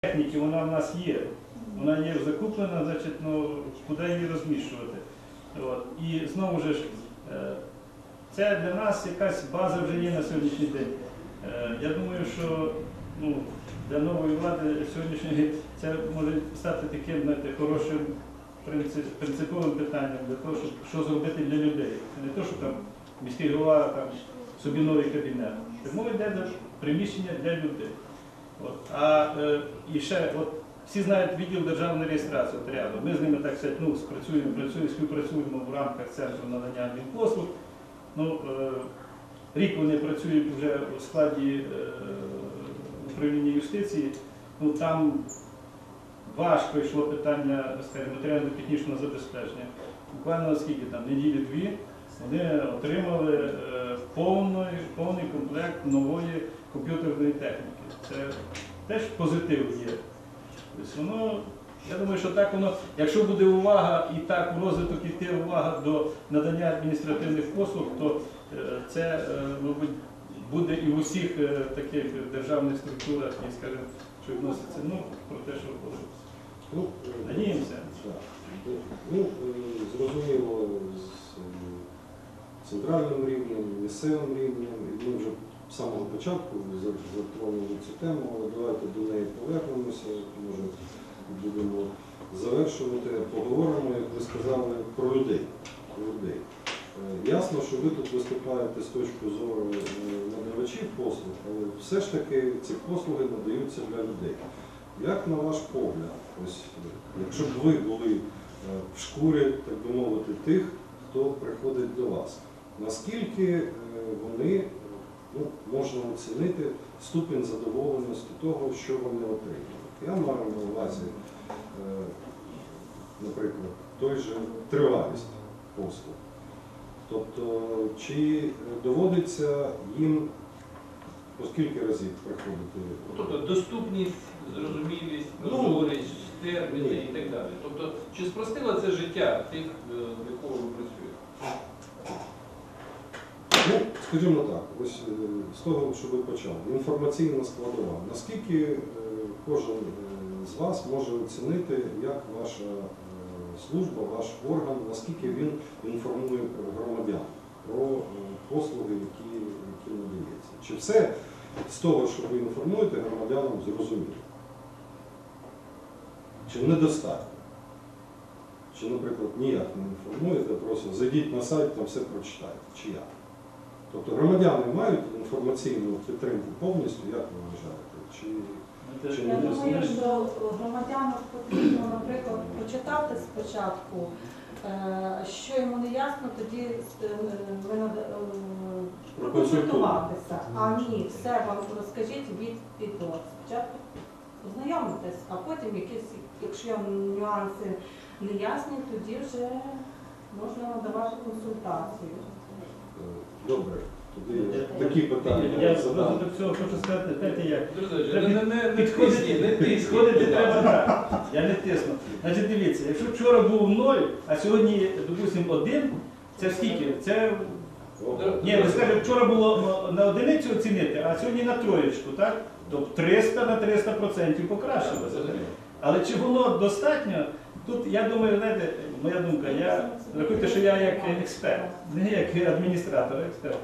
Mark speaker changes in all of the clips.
Speaker 1: техніки вона в нас є. Вона є закуплена, значить, ну, куди її розміщувати. От. І знову ж, е, це для нас якась база вже є на сьогоднішній день. Е, Я думаю, що ну, для нової влади сьогоднішньої це може стати таким знаєте, хорошим принциповим питанням для того, щоб що зробити для людей. Не те, що там міський голова там, собі новий кабінет. Мова йде приміщення для людей. От. А е, і ще, от, всі знають відділ державної реєстрації от рядом. Ми з ними так сказати, ну, спрацюємо, працюємо, співпрацюємо в рамках центру надання адмінпослуг. Ну, е, рік вони працюють вже у складі е, управління юстиції. Ну, там важко йшло питання матеріально-технічного забезпечення. Буквально скільки там, неділі-дві, вони отримали е, повний, повний комплект нової комп'ютерної техніки. Це теж позитив є. Тобто воно, я думаю, що так воно, якщо буде увага і так в розвиток іти увага до надання адміністративних послуг, то е, це, е, мабуть, буде і в усіх е, таких державних структурах, і, скажімо, що відноситься ну, про те, що буде.
Speaker 2: Ну,
Speaker 1: Надіємося.
Speaker 2: Ну, зрозуміло, з центральним рівнем, місцевим рівнем, з самого початку затронули цю тему, але давайте до неї повернемося, може будемо завершувати, поговоримо, як ви сказали, про людей. Про людей. Е, Ясно, що ви тут виступаєте з точки зору е, надавачів послуг, але все ж таки ці послуги надаються для людей. Як на ваш погляд, ось якщо б ви були е, в шкурі, так би мовити, тих, хто приходить до вас, наскільки вони ну, можна оцінити ступінь задоволеності того, що вони отримують? Я маю на увазі, е, наприклад, той же тривалість послуг. Тобто, чи е, доводиться їм по скільки разів приходити?
Speaker 3: Тобто доступність, зрозумілість,
Speaker 2: Ну,
Speaker 3: прозорість, терміни
Speaker 2: ні.
Speaker 3: і так далі. Тобто, чи спростило це життя тих, е, в якого ви працюєте?
Speaker 2: Скажімо так, ось е, з того, що ви почали, інформаційна складова. Наскільки е, кожен е, з вас може оцінити, як ваша служба, ваш орган, наскільки він інформує громадян про послуги, які, які надаються? Чи все з того, що ви інформуєте, громадянам зрозуміло? Чи недостатньо? Чи, наприклад, ніяк не інформуєте, просто зайдіть на сайт, там все прочитаєте, чи як? Тобто громадяни мають інформаційну підтримку повністю, як ви вважаєте? Чи Чи
Speaker 4: Я
Speaker 2: не
Speaker 4: думаю, що громадянам потрібно, наприклад, прочитати спочатку, е, що йому не ясно, тоді е, е, проконсультуватися. А ні, все вам розкажіть від і. Спочатку познайомитись, а потім якісь, якщо нюанси не ясні, тоді вже можна надавати консультацію.
Speaker 2: Добре? Тоді такі питання
Speaker 1: Я просто до цього хочу сказати, знаєте як.
Speaker 3: Друзі, не, не, не, не
Speaker 1: Підходити,
Speaker 3: не тисніть,
Speaker 1: підходити треба так. Я не тисну. Значить, дивіться, якщо вчора був ноль, а сьогодні, допустимо, один, це скільки? Це ні, ви скажете, вчора було на одиницю оцінити, а сьогодні на троєчку, так? Тобто 300 на 300% покращилося. Але чи воно достатньо? Тут я думаю, знаєте, моя думка, я рахуйте, що я як експерт, не як адміністратор, а експерт.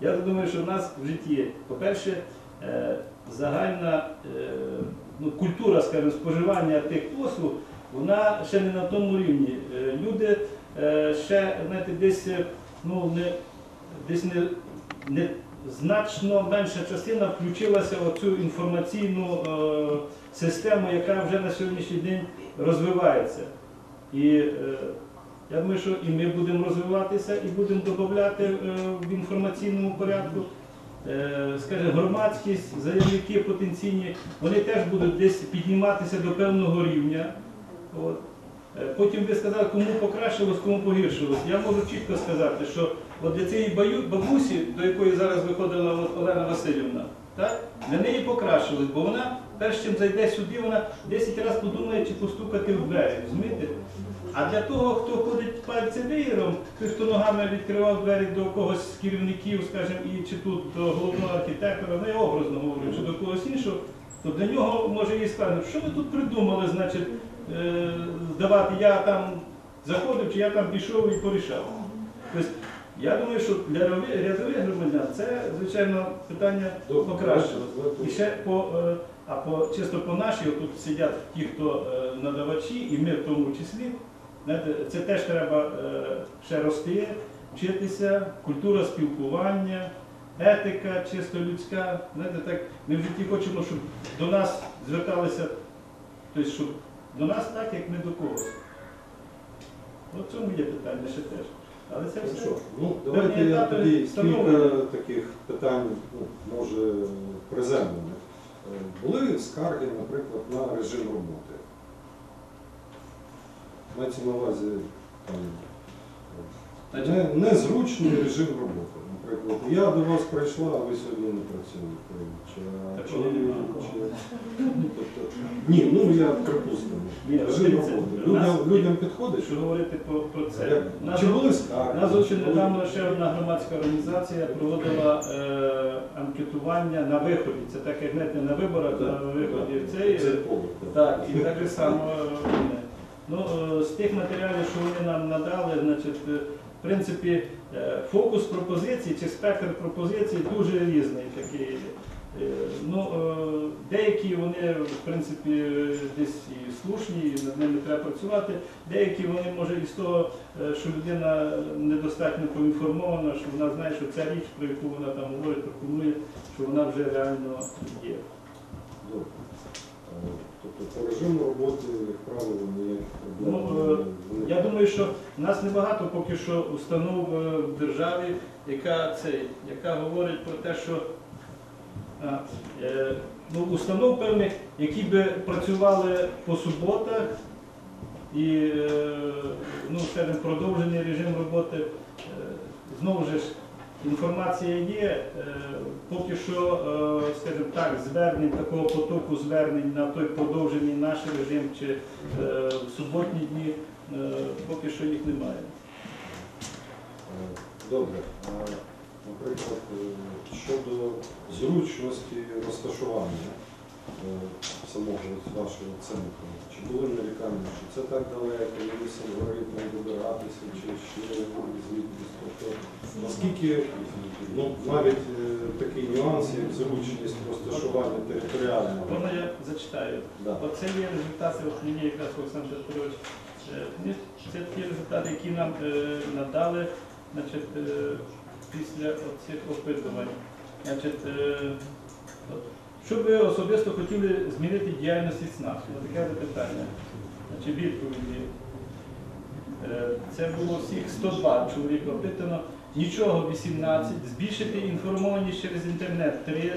Speaker 1: Я думаю, що в нас в житті, по-перше, е, загальна е, ну, культура, скажімо, споживання тих послуг, вона ще не на тому рівні. Е, Люди ще знаєте, десь ну, не, десь не, не значно менша частина включилася в цю інформаційну систему, яка вже на сьогоднішній день розвивається. І я думаю, що і ми будемо розвиватися, і будемо додати е, в інформаційному порядку. Е, скажімо, громадськість, заявники потенційні, вони теж будуть десь підніматися до певного рівня. От. Е, Потім ви сказали, кому покращилось, кому погіршилось. Я можу чітко сказати, що от для цієї бабусі, до якої зараз виходила Олена Васильівна, так, для неї покращилось, бо вона, перш чим зайде сюди, вона 10 разів подумає, чи постукати в двері. розумієте? А для того, хто ходить пальцевієром, той, хто ногами відкривав двері до когось з керівників, скажімо, і чи тут до головного архітектора, не образно говорю, чи до когось іншого, то для нього може і складно, що ви тут придумали, значить, е, здавати, я там заходив, чи я там пішов і порішав. Тобто, я думаю, що для рядових громадян це, звичайно, питання
Speaker 2: давайте-
Speaker 1: І ще по, е, а по чисто по нашій, тут сидять ті, хто е, надавачі, і ми в тому числі. Це теж треба е, ще рости, вчитися, культура спілкування, етика чисто людська. Знаєте, так, ми в житті хочемо, щоб до нас зверталися, тобто, щоб до нас так, як ми до когось. От в цьому є питання ще теж. Але це все.
Speaker 2: Хорошо. Ну, давайте я тоді кілька таких питань, ну, може, приземлених. Е, Були скарги, наприклад, на режим роботи. Мається на увазі там, не, незручний режим роботи. Наприклад, я до вас прийшла, а ви сьогодні не працюєте. Чи, чи, чи- ну, тобто, ні, ну я припустимо.
Speaker 1: Ні,
Speaker 2: Режим
Speaker 1: дивіться,
Speaker 2: роботи.
Speaker 1: у нас-
Speaker 2: Людям, людям підходить?
Speaker 1: Що говорити про, про це?
Speaker 2: Як?
Speaker 1: Нас-
Speaker 2: Чи були скарги?
Speaker 1: нас
Speaker 2: Були?
Speaker 1: недавно ще одна громадська організація проводила е, анкетування на виході. Це так як знаєте, на виборах, а на виході. Це,
Speaker 2: Це повод,
Speaker 1: так, і так само. е. Ну, е, з тих матеріалів, що вони нам надали, значить, е, в принципі, е, фокус пропозицій чи спектр пропозицій дуже різний такий. Ну, деякі вони, в принципі, десь і слушні, і над ними треба працювати. Деякі вони, може, із того, що людина недостатньо поінформована, що вона знає, що ця річ, про яку вона там говорить, пропонує, що вона вже реально є.
Speaker 2: Е, Тобто по режиму роботи, як правило, ніяких проблем.
Speaker 1: Ну,
Speaker 2: не
Speaker 1: е. Я думаю, що в нас небагато поки що установ е, в державі, яка, цей, яка говорить про те, що а, е, ну, установ певних, які би працювали по суботах і е, ну, скажімо, продовжений режим роботи. Е, Знову ж інформація є. Е, Поки що, е, скажімо так, звернень, такого потоку звернень на той подовжений наш режим чи е, в суботні дні, поки що їх немає.
Speaker 2: Добре. Наприклад, щодо зручності розташування самого вашого центру, чи були нарікання, що це так далеко, не з алгоритмом добиратися, чи ще звідкись. Тобто, наскільки ну, навіть е, такий нюанс, як зручність розташування територіального.
Speaker 1: Можна я зачитаю.
Speaker 2: Да.
Speaker 1: Оце є результати, мені якраз Олександр Петрович, е, це ті результати, які нам е, надали значить, е, після цих опитувань. Значить, е, от, що би ви особисто хотіли змінити діяльності ЦНАП? Таке запитання. Значить, відповіді. Е, Це було всіх 102 чоловік опитано. Нічого 18, збільшити інформованість через інтернет 3,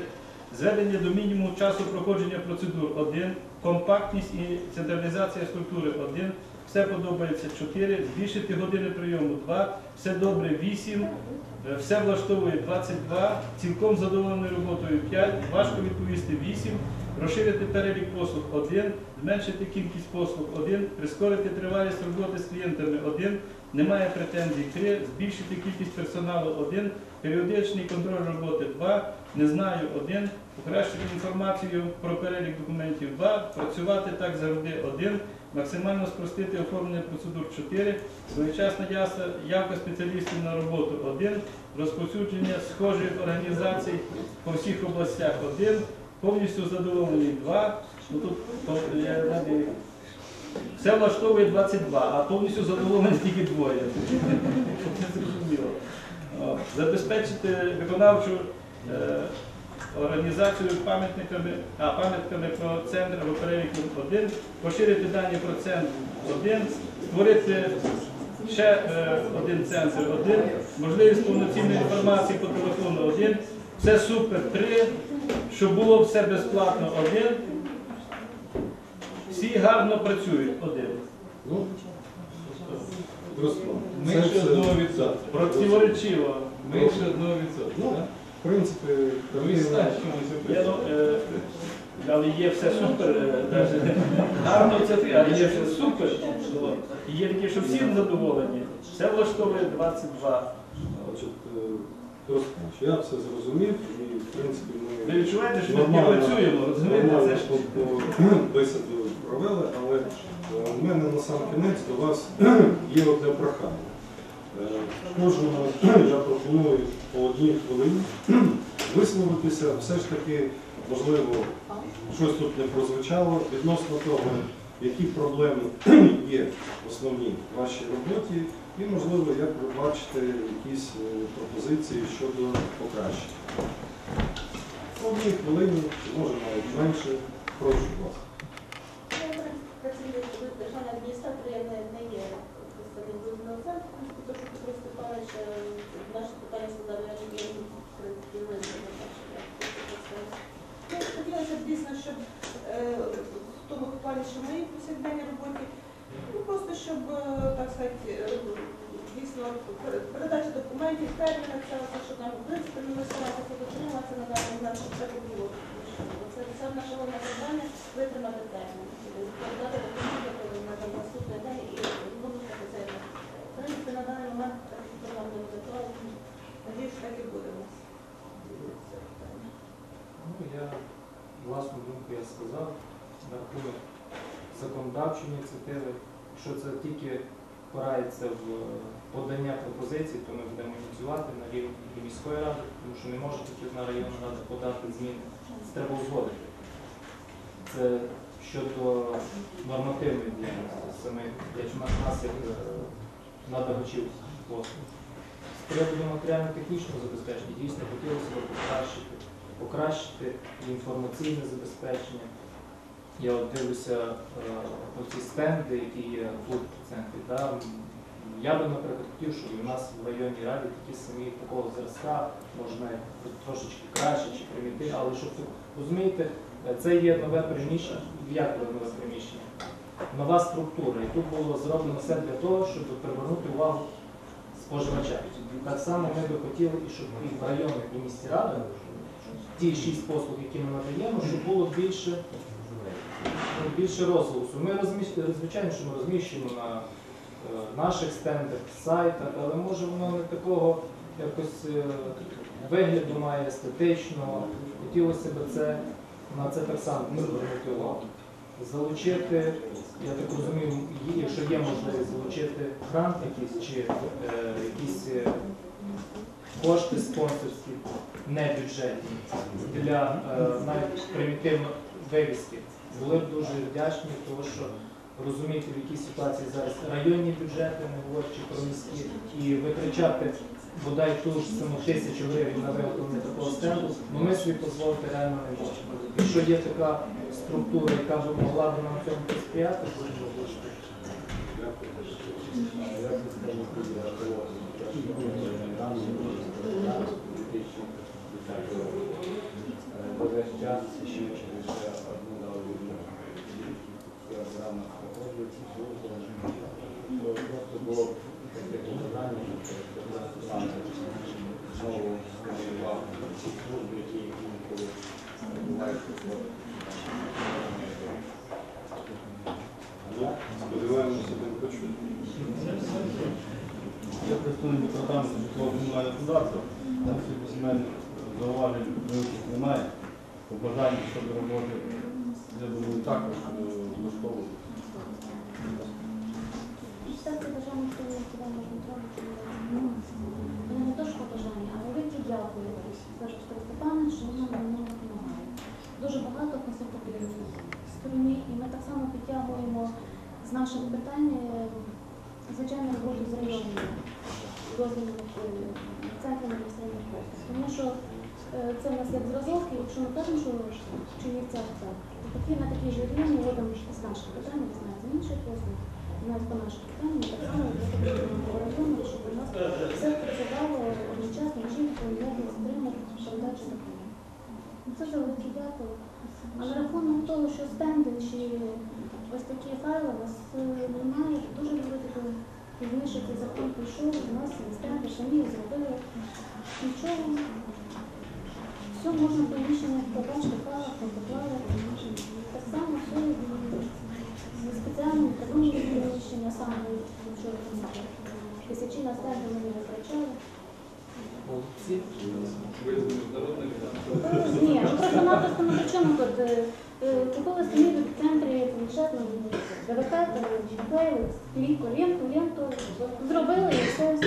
Speaker 1: зведення до мінімуму часу проходження процедур 1, компактність і централізація структури 1, все подобається 4, збільшити години прийому 2, все добре 8, е, все влаштовує 22, цілком задоволений роботою 5, важко відповісти 8, розширити перелік послуг 1, зменшити кількість послуг 1, прискорити тривалість роботи з клієнтами 1, немає претензій 3, збільшити кількість персоналу 1, періодичний контроль роботи 2, не знаю 1, покращити інформацію про перелік документів 2, працювати так завжди 1, максимально спростити оформлення процедур 4, своєчасна явка спеціалістів на роботу 1, розповсюдження схожих організацій по всіх областях 1, повністю задоволений 2, ну тут я, знаєте, все влаштовує 22, а повністю задоволені тільки двоє. Забезпечити виконавчу організацію пам'ятниками, а пам'ятками про центр або перелік 1, поширити дані про центр 1, створити ще е, один центр 1, можливість повноцінної інформації по телефону 1, все супер 3, щоб було все безплатно 1, всі гарно працюють один.
Speaker 2: Ну, просто
Speaker 3: Менше
Speaker 2: це все-
Speaker 3: одного відсотка.
Speaker 1: Противоречиво.
Speaker 3: Менше одного відсотка.
Speaker 2: Ну,
Speaker 3: так?
Speaker 2: В принципі,
Speaker 1: Я, ну, е, але є все супер, е, гарно це ти, але є все супер. І є такі, що всі задоволені. Все влаштовує 22.
Speaker 2: Значить, е, я все зрозумів і, в принципі, ми
Speaker 1: Ви відчуваєте, що ми працюємо, розумієте? Це ж
Speaker 2: по бесіду провели, але в мене на сам кінець до вас є одне прохання. Е, Кожному я пропоную по одній хвилині висловитися, все ж таки, можливо, щось тут не прозвучало відносно того, які проблеми є в вашій роботі, і, можливо, як ви бачите якісь е, пропозиції щодо покращення. По одній хвилині, може навіть менше, прошу вас.
Speaker 5: Працівник державної адміністрації я не, не є представником Грузинного центру, тому що Петро Степанович е, питання складали, я не є в принципі ми не Ну, Хотілося б дійсно, щоб е, в тому плані, що моїй повсякденній роботі, ну просто щоб, е, так сказати, е, дійсно передача документів, терміни, це все, що там, в принципі, ми стараємося дотримуватися на даний момент, щоб це було. Що Це, це наше головне завдання витримати термін, передати документи на там наступний день і виконати це. В принципі, на даний момент так що нам не готово. Надіюсь, що так і буде у нас. Це питання.
Speaker 6: Ну, я власну думку я сказав на рахунок законодавчої ініціативи. Якщо це тільки впирається в е, подання пропозицій, то ми будемо ініціювати на рівні міської ради, тому що не може тільки одна районна рада подати зміни. Це треба узгодити. Це щодо нормативної діяльності самих нас, як е, надавачів послуг. З приводу матеріально-технічного забезпечення дійсно хотілося б покращити покращити інформаційне забезпечення. Я от дивлюся е, оці стенди, які є в центрі. Да? Я би, наприклад, хотів, щоб у нас в районній раді такі самі такого зразка, можна трошечки краще чи примітивні, але щоб розумієте, е, це є нове приміщення, як нове приміщення? Нова структура. І тут було зроблено все для того, щоб привернути увагу споживача. Так само ми би хотіли, щоб і в районах і місті ради ті шість послуг, які ми надаємо, щоб було більше, більше розголосу. Ми розміщуємо, звичайно, що ми розміщуємо на е, наших стендах, сайтах, але може воно не такого якось е, вигляду має естетичного. Хотілося б це на це так само звернути увагу. Залучити, я так розумію, якщо є можливість залучити грант якийсь чи е, якісь е, кошти спонсорські, не бюджетні, для е, навіть примітивно вивіски. Були б дуже вдячні, тому що розуміти, в якій ситуації зараз районні бюджети, не говорячи про міські, і витрачати бодай ту ж саму тисячу гривень на виготовлення такого стенду, ну ми собі дозволити реально не можемо. Якщо є така структура, яка б могла б нам цьому посприяти, то
Speaker 7: Весь час ще через одну дорогу програма проходить, просто було таке побажання, щоб саме знову скерував ці служби, які інколи бувають
Speaker 2: Сподіваємося, ви почуєте.
Speaker 8: Я представник департаменту житлово-комунального господарства. Там сьогодні земельних зауважень немає. Побажання щодо роботи, я думаю, також е, влаштовують.
Speaker 5: Бажання, що ви куди можна. Ну, не то, що побажання, а велике дякую. Скажу, що Степанович, що нам нам допомагає. Дуже багато консультативної сторони, і ми так само підтягуємо з наших питань, е, звичайно, роботу з районами, дозвільними центрами послуг. Тому що це в нас як зразок, і якщо ми кажемо, що в Чернівцях так, то такі на такій же рівні робимо з наших питань, не знаю, з інших послуг, навіть по наших питанням, ми так само району, щоб у нас все працювало одночасно, чітко, ніяких стримок, передачі такого. Це за велике дякую. А на рахунок того, що стенди чи ось такі файли у нас е, немає, дуже любити, коли пізніше цей закон прийшов, у нас стенди, самі зробили. Нічого. Все можна в приміщеннях побачити, файлах, не поклали. Так само все спеціальним продуманим приміщення саме вчора. Тисячі на стенди ми не витрачали.
Speaker 3: З.
Speaker 5: Ні, ну просто-напросто ми при чому тут? Е, е, Купили самі в центрі планшет, ДВК, наклеїли, клейку, ленту, ленту, зробили і все.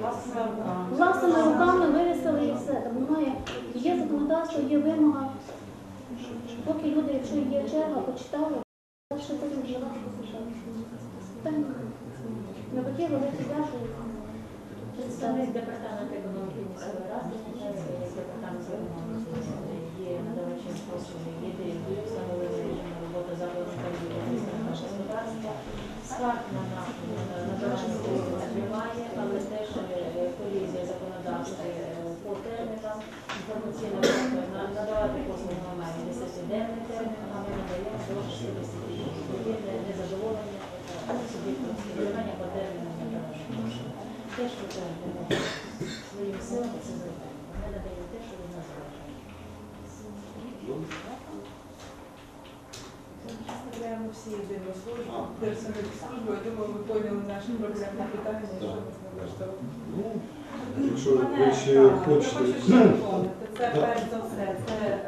Speaker 4: Власними руками.
Speaker 5: Власними руками вирісили і все. Там немає, є законодавство, є вимога. Поки люди, якщо є черга, почитали, потім вже слухати. Питань немає. Навпаки, велике дякую.
Speaker 9: Представник департаменту економіки міської ради, департамент є надавачем послуги, є директор господарства. Скарг на надавачення послуг немає, але теж е, колізія законодавства е, по термінам. На- надавати послуги на маємо 10-денний термін, а ми надаємо до 60 днів. Є незадоволення суб'єктом споживання по термінам надавання. Те, що це своїми силами це зробимо. Ми надаємо те, що від нас залежить.
Speaker 10: Представляємо всі єдину службу, персональну службу. Я думаю, ви поняли наше проблемне питання, що налаштовує.
Speaker 2: Ну, якщо ви ще хочете.
Speaker 4: Це перш за все, це е,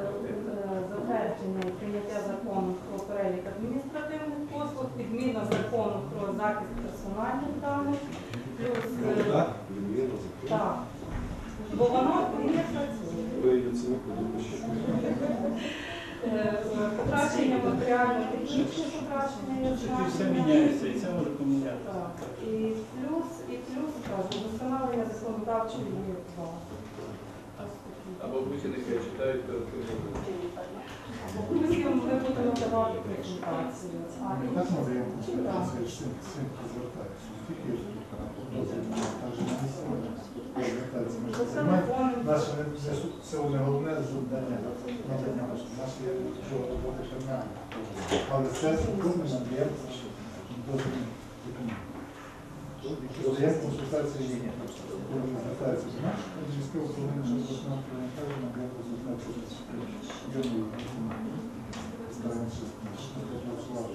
Speaker 4: затвердження прийняття закону про перелік адміністративних послуг, відміна закону про захист персональних даних, плюс е,
Speaker 2: так, відмінно закон.
Speaker 4: так. Бо воно не працює.
Speaker 2: Ви це не подумаєте.
Speaker 4: Е, Покращення матеріально-технічне покращення я
Speaker 1: Це
Speaker 4: знаю.
Speaker 1: все міняється, і це може помінятися.
Speaker 4: Так, і плюс, і плюс кажу, вдосконалення законодавчої такі.
Speaker 3: Або вченики читають перед тим.
Speaker 4: Потім ми будемо давати презентацію. А
Speaker 11: Так всім, всім, хто звертається. Не Тільки також на місцеві звертаються. Ми ж
Speaker 4: за
Speaker 11: не займаємо.
Speaker 4: телефоном.
Speaker 11: Наше не, не су- це не головне завдання надання. Наше є що роботи кримінальні. Але це законно надаємо дозвільні документи. Даємо консультації їм. Коли вони звертаються до нас, від міського управління обласного управління каже, надаємо консультації з йому стараємося працювати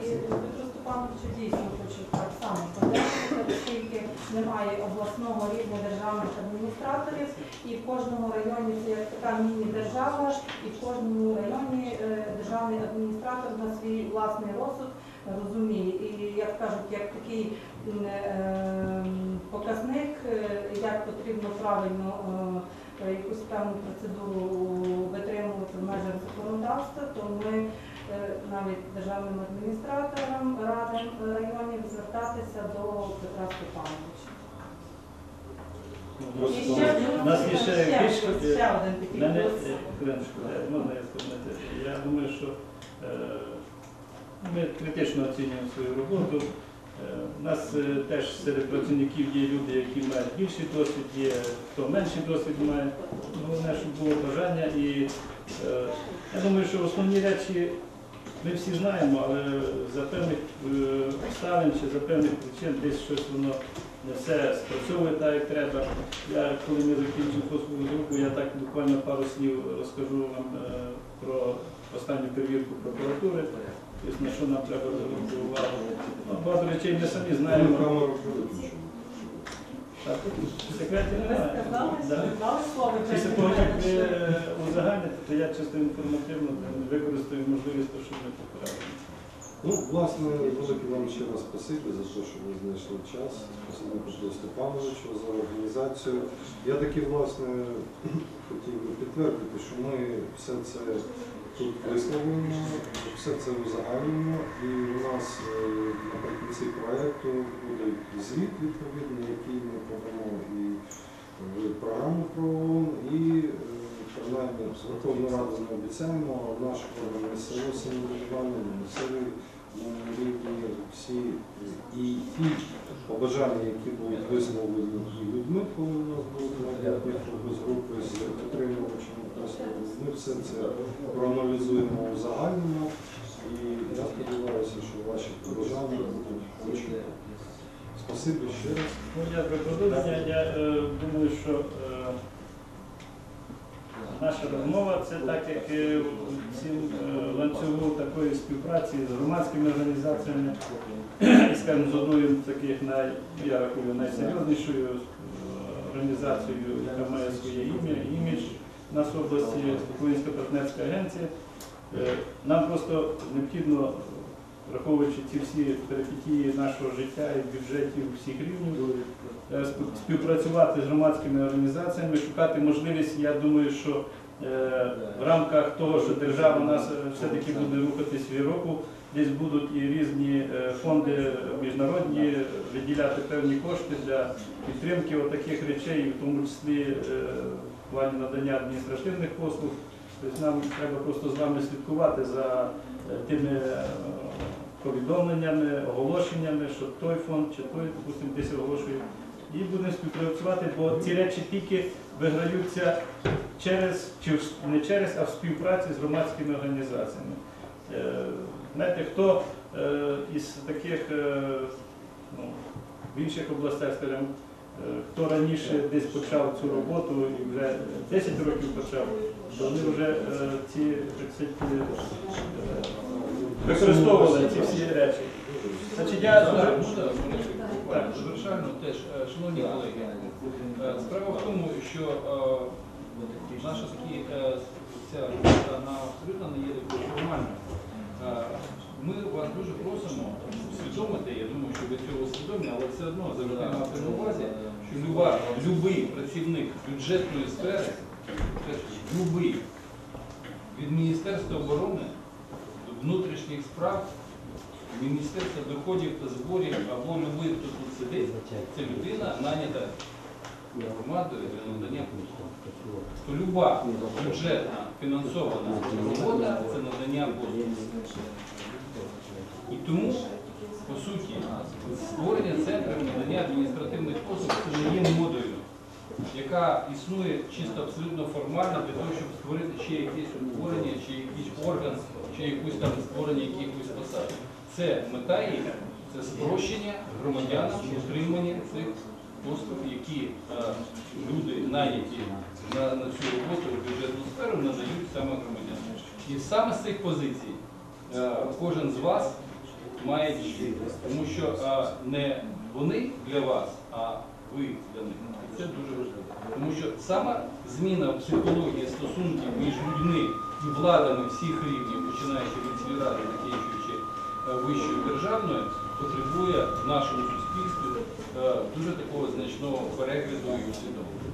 Speaker 11: з
Speaker 4: Степановичу дійсно хочу так само подякувати, оскільки немає обласного рівня державних адміністраторів, і в кожному районі це як така міні-держава, і в кожному районі е, державний адміністратор на свій власний розсуд розуміє. І як кажуть, як такий е, показник, е, як потрібно правильно якусь певну процедуру витримувати в межах законодавства, то ми навіть державним адміністраторам радимо районів звертатися до Петра Степановича.
Speaker 1: У нас є ще більш е, хвилиночку, е, можна я скажу? Я думаю, що е, ми критично оцінюємо свою роботу. Е, У нас е, теж серед працівників є люди, які мають більший досвід, є хто менший досвід має. Ну, Головне, щоб було бажання. І е, я думаю, що основні речі ми всі знаємо, але за певних е, обставин чи за певних причин десь щось воно не все спрацьовує так, як треба. Я, коли ми закінчимо послугу групу, я так буквально пару слів розкажу вам е, про останню перевірку прокуратури, тобто на що нам треба звернути увагу. Ну, багато речей ми самі знаємо. Після того, як ви е, узагальните, то я чисто інформативно використаю можливість, щоб ми поправили.
Speaker 2: Ну, власне, велике вам ще раз спасибі за те, що ви знайшли час. Спасибі Петру Степановичу за організацію. Я таки, власне, хотів би підтвердити, що ми все це тут висловлюємо, все це узагальнюємо, і у нас е, наприкінці проєкту буде звіт відповідний, який ми подамо і в програму про ООН, і е, з Верховної ми обіцяємо, а наш орган місцевого самоврядування, е, рівні, всі і ті побажання, які будуть висловлені людьми, коли у нас будуть майбутні з групи з отримувачами послуг, ми все це проаналізуємо узагальнимо, і я сподіваюся, що ваші побажання будуть почуті. Спасибі ще раз.
Speaker 1: Ну, про. Я е, думаю, що е, наша розмова це так, як е, в е, ланцюгу такої співпраці з громадськими організаціями, скажімо, з одною таких най, я рахую, найсерйознішою е, організацією, яка має своє ім'я, імідж в нас області, Українська партнерська агенція. Нам просто необхідно, враховуючи ці всі перипетії нашого життя і бюджетів всіх рівнів, е, співпрацювати з громадськими організаціями, шукати можливість. Я думаю, що е, в рамках того, що держава нас е, все-таки буде рухатись в Європу, десь будуть і різні фонди міжнародні виділяти певні кошти для підтримки таких речей, в тому числі в плані надання адміністративних послуг. Тобто нам треба просто з вами слідкувати за тими повідомленнями, оголошеннями, що той фонд чи той, допустимо, десь оголошує. І будемо співпрацювати, бо ці речі тільки виграються через, чи не через, а в співпраці з громадськими організаціями. Е, Знаєте, хто е, із таких е, ну, в інших областях, скажімо, хто раніше десь почав цю роботу і вже 10 років почав, то вони вже ці використовували ці всі речі. Значить, я
Speaker 3: Так, завершально теж, е, шановні колеги, е, справа в тому, що е, наша ця робота на абсолютно не є формальною. Ми вас дуже просимо усвідомити, я думаю, що ви цього усвідомлені, але все одно завжди мати на увазі, що люба, любий працівник бюджетної сфери, любий, від Міністерства оборони до внутрішніх справ Міністерство доходів та зборів або любий, хто тут сидить, це людина нанята громадою для надання послуг. То люба бюджетна фінансована робота це надання послуг. І тому, по суті, створення центрів надання адміністративних послуг це не є модою, яка існує чисто абсолютно формально для того, щоб створити ще якесь утворення, чи якийсь орган, чи якусь там створення якихось посад. Це мета її, це спрощення громадянам отримання цих послуг, які е, люди наняті на, на цю роботу в бюджетну сферу надають саме громадянам. І саме з цих позицій е, кожен з вас має діяти, тому що е, не вони для вас, а ви для них. Це дуже важливо. Тому що сама зміна психології стосунків між людьми і владами всіх рівнів, починаючи від сільради, закінчуючи е, вищою державною, потребує в нашому суспільстві е, дуже такого значного перегляду і усвідомлення.